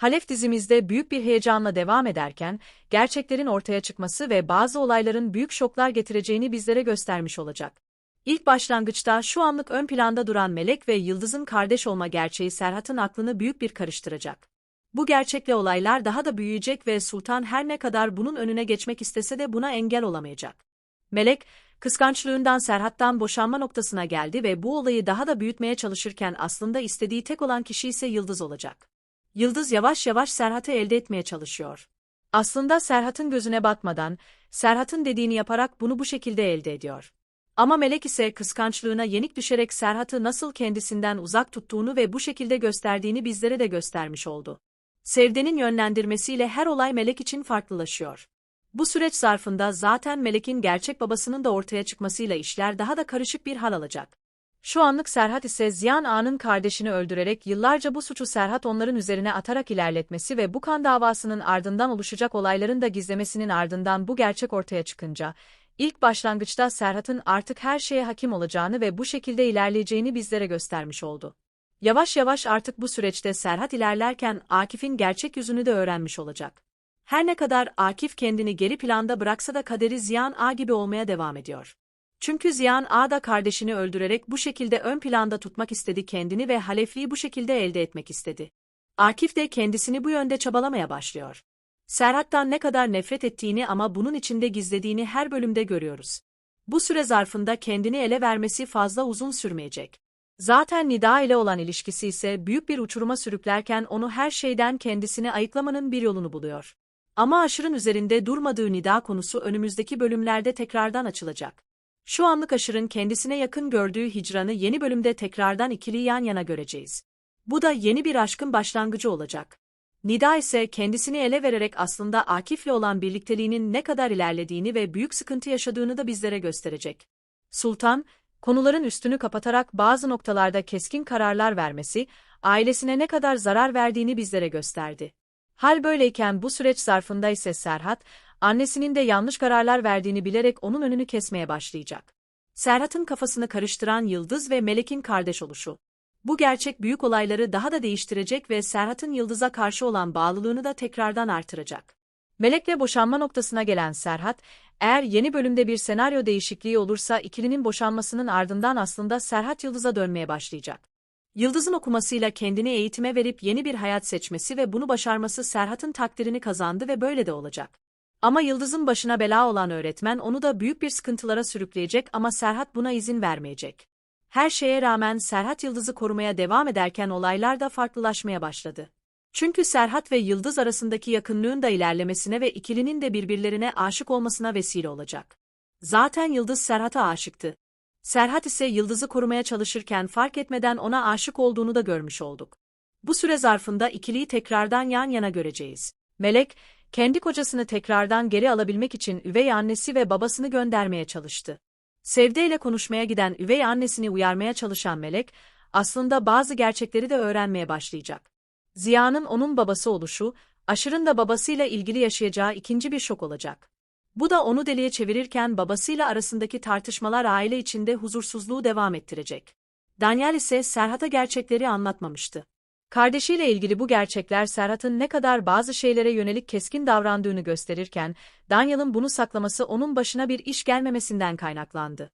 Halef dizimizde büyük bir heyecanla devam ederken, gerçeklerin ortaya çıkması ve bazı olayların büyük şoklar getireceğini bizlere göstermiş olacak. İlk başlangıçta şu anlık ön planda duran Melek ve Yıldız'ın kardeş olma gerçeği Serhat'ın aklını büyük bir karıştıracak. Bu gerçekle olaylar daha da büyüyecek ve Sultan her ne kadar bunun önüne geçmek istese de buna engel olamayacak. Melek, kıskançlığından Serhat'tan boşanma noktasına geldi ve bu olayı daha da büyütmeye çalışırken aslında istediği tek olan kişi ise Yıldız olacak. Yıldız yavaş yavaş Serhat'ı elde etmeye çalışıyor. Aslında Serhat'ın gözüne batmadan, Serhat'ın dediğini yaparak bunu bu şekilde elde ediyor. Ama Melek ise kıskançlığına yenik düşerek Serhat'ı nasıl kendisinden uzak tuttuğunu ve bu şekilde gösterdiğini bizlere de göstermiş oldu. Sevde'nin yönlendirmesiyle her olay Melek için farklılaşıyor. Bu süreç zarfında zaten Melek'in gerçek babasının da ortaya çıkmasıyla işler daha da karışık bir hal alacak. Şu anlık Serhat ise Ziyan Ağa'nın kardeşini öldürerek yıllarca bu suçu Serhat onların üzerine atarak ilerletmesi ve bu kan davasının ardından oluşacak olayların da gizlemesinin ardından bu gerçek ortaya çıkınca, ilk başlangıçta Serhat'ın artık her şeye hakim olacağını ve bu şekilde ilerleyeceğini bizlere göstermiş oldu. Yavaş yavaş artık bu süreçte Serhat ilerlerken Akif'in gerçek yüzünü de öğrenmiş olacak. Her ne kadar Akif kendini geri planda bıraksa da kaderi Ziyan A gibi olmaya devam ediyor. Çünkü Ziyan A da kardeşini öldürerek bu şekilde ön planda tutmak istedi kendini ve halefliği bu şekilde elde etmek istedi. Akif de kendisini bu yönde çabalamaya başlıyor. Serhat'tan ne kadar nefret ettiğini ama bunun içinde gizlediğini her bölümde görüyoruz. Bu süre zarfında kendini ele vermesi fazla uzun sürmeyecek. Zaten Nida ile olan ilişkisi ise büyük bir uçuruma sürüklerken onu her şeyden kendisini ayıklamanın bir yolunu buluyor. Ama aşırın üzerinde durmadığı Nida konusu önümüzdeki bölümlerde tekrardan açılacak. Şu anlık aşırın kendisine yakın gördüğü hicranı yeni bölümde tekrardan ikili yan yana göreceğiz. Bu da yeni bir aşkın başlangıcı olacak. Nida ise kendisini ele vererek aslında Akif'le olan birlikteliğinin ne kadar ilerlediğini ve büyük sıkıntı yaşadığını da bizlere gösterecek. Sultan, konuların üstünü kapatarak bazı noktalarda keskin kararlar vermesi, ailesine ne kadar zarar verdiğini bizlere gösterdi. Hal böyleyken bu süreç zarfında ise Serhat, annesinin de yanlış kararlar verdiğini bilerek onun önünü kesmeye başlayacak. Serhat'ın kafasını karıştıran Yıldız ve Melek'in kardeş oluşu. Bu gerçek büyük olayları daha da değiştirecek ve Serhat'ın Yıldız'a karşı olan bağlılığını da tekrardan artıracak. Melek'le boşanma noktasına gelen Serhat, eğer yeni bölümde bir senaryo değişikliği olursa ikilinin boşanmasının ardından aslında Serhat Yıldız'a dönmeye başlayacak. Yıldız'ın okumasıyla kendini eğitime verip yeni bir hayat seçmesi ve bunu başarması Serhat'ın takdirini kazandı ve böyle de olacak. Ama Yıldız'ın başına bela olan öğretmen onu da büyük bir sıkıntılara sürükleyecek ama Serhat buna izin vermeyecek. Her şeye rağmen Serhat Yıldız'ı korumaya devam ederken olaylar da farklılaşmaya başladı. Çünkü Serhat ve Yıldız arasındaki yakınlığın da ilerlemesine ve ikilinin de birbirlerine aşık olmasına vesile olacak. Zaten Yıldız Serhat'a aşıktı. Serhat ise Yıldız'ı korumaya çalışırken fark etmeden ona aşık olduğunu da görmüş olduk. Bu süre zarfında ikiliyi tekrardan yan yana göreceğiz. Melek, kendi kocasını tekrardan geri alabilmek için üvey annesi ve babasını göndermeye çalıştı. Sevde ile konuşmaya giden üvey annesini uyarmaya çalışan Melek, aslında bazı gerçekleri de öğrenmeye başlayacak. Ziya'nın onun babası oluşu, Aşır'ın da babasıyla ilgili yaşayacağı ikinci bir şok olacak. Bu da onu deliye çevirirken babasıyla arasındaki tartışmalar aile içinde huzursuzluğu devam ettirecek. Daniel ise Serhat'a gerçekleri anlatmamıştı. Kardeşiyle ilgili bu gerçekler Serhat'ın ne kadar bazı şeylere yönelik keskin davrandığını gösterirken, Daniel'ın bunu saklaması onun başına bir iş gelmemesinden kaynaklandı.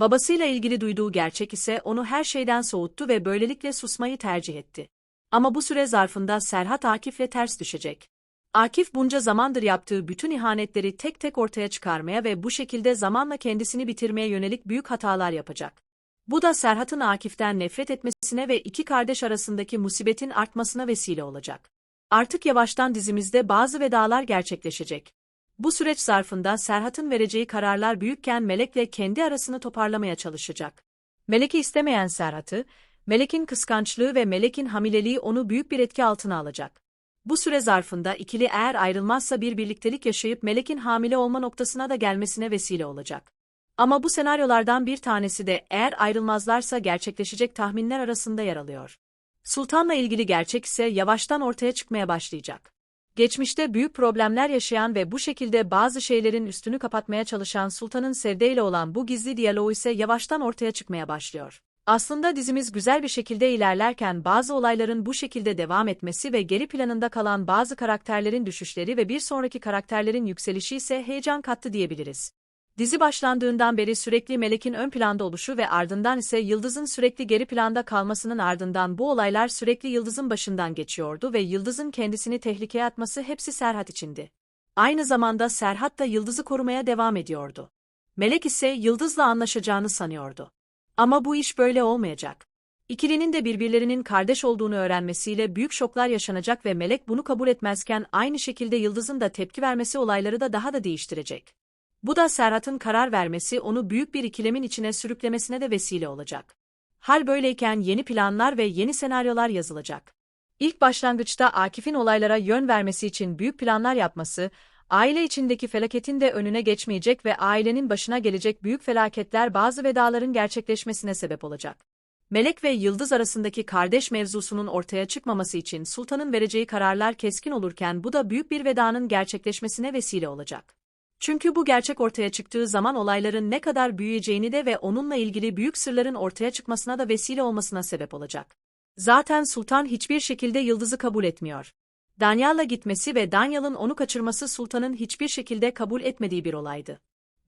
Babasıyla ilgili duyduğu gerçek ise onu her şeyden soğuttu ve böylelikle susmayı tercih etti. Ama bu süre zarfında Serhat Akif'le ters düşecek. Akif bunca zamandır yaptığı bütün ihanetleri tek tek ortaya çıkarmaya ve bu şekilde zamanla kendisini bitirmeye yönelik büyük hatalar yapacak. Bu da Serhat'ın Akif'ten nefret etmesine ve iki kardeş arasındaki musibetin artmasına vesile olacak. Artık yavaştan dizimizde bazı vedalar gerçekleşecek. Bu süreç zarfında Serhat'ın vereceği kararlar büyükken Melek'le kendi arasını toparlamaya çalışacak. Melek'i istemeyen Serhat'ı, Melek'in kıskançlığı ve Melek'in hamileliği onu büyük bir etki altına alacak. Bu süre zarfında ikili eğer ayrılmazsa bir birliktelik yaşayıp Melek'in hamile olma noktasına da gelmesine vesile olacak. Ama bu senaryolardan bir tanesi de eğer ayrılmazlarsa gerçekleşecek tahminler arasında yer alıyor. Sultan'la ilgili gerçek ise yavaştan ortaya çıkmaya başlayacak. Geçmişte büyük problemler yaşayan ve bu şekilde bazı şeylerin üstünü kapatmaya çalışan Sultan'ın Sevde ile olan bu gizli diyaloğu ise yavaştan ortaya çıkmaya başlıyor. Aslında dizimiz güzel bir şekilde ilerlerken bazı olayların bu şekilde devam etmesi ve geri planında kalan bazı karakterlerin düşüşleri ve bir sonraki karakterlerin yükselişi ise heyecan kattı diyebiliriz. Dizi başlandığından beri sürekli Melek'in ön planda oluşu ve ardından ise Yıldız'ın sürekli geri planda kalmasının ardından bu olaylar sürekli Yıldız'ın başından geçiyordu ve Yıldız'ın kendisini tehlikeye atması hepsi Serhat içindi. Aynı zamanda Serhat da Yıldız'ı korumaya devam ediyordu. Melek ise Yıldız'la anlaşacağını sanıyordu. Ama bu iş böyle olmayacak. İkilinin de birbirlerinin kardeş olduğunu öğrenmesiyle büyük şoklar yaşanacak ve Melek bunu kabul etmezken aynı şekilde Yıldız'ın da tepki vermesi olayları da daha da değiştirecek. Bu da Serhat'ın karar vermesi onu büyük bir ikilemin içine sürüklemesine de vesile olacak. Hal böyleyken yeni planlar ve yeni senaryolar yazılacak. İlk başlangıçta Akif'in olaylara yön vermesi için büyük planlar yapması, aile içindeki felaketin de önüne geçmeyecek ve ailenin başına gelecek büyük felaketler bazı vedaların gerçekleşmesine sebep olacak. Melek ve Yıldız arasındaki kardeş mevzusunun ortaya çıkmaması için sultanın vereceği kararlar keskin olurken bu da büyük bir vedanın gerçekleşmesine vesile olacak. Çünkü bu gerçek ortaya çıktığı zaman olayların ne kadar büyüyeceğini de ve onunla ilgili büyük sırların ortaya çıkmasına da vesile olmasına sebep olacak. Zaten sultan hiçbir şekilde Yıldız'ı kabul etmiyor. Danyal'la gitmesi ve Danyal'ın onu kaçırması sultanın hiçbir şekilde kabul etmediği bir olaydı.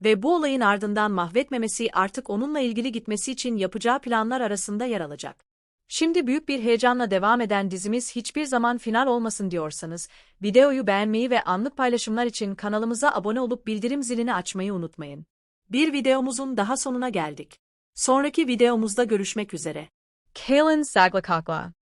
Ve bu olayın ardından mahvetmemesi artık onunla ilgili gitmesi için yapacağı planlar arasında yer alacak. Şimdi büyük bir heyecanla devam eden dizimiz hiçbir zaman final olmasın diyorsanız, videoyu beğenmeyi ve anlık paylaşımlar için kanalımıza abone olup bildirim zilini açmayı unutmayın. Bir videomuzun daha sonuna geldik. Sonraki videomuzda görüşmek üzere. Kaylin Saglakakla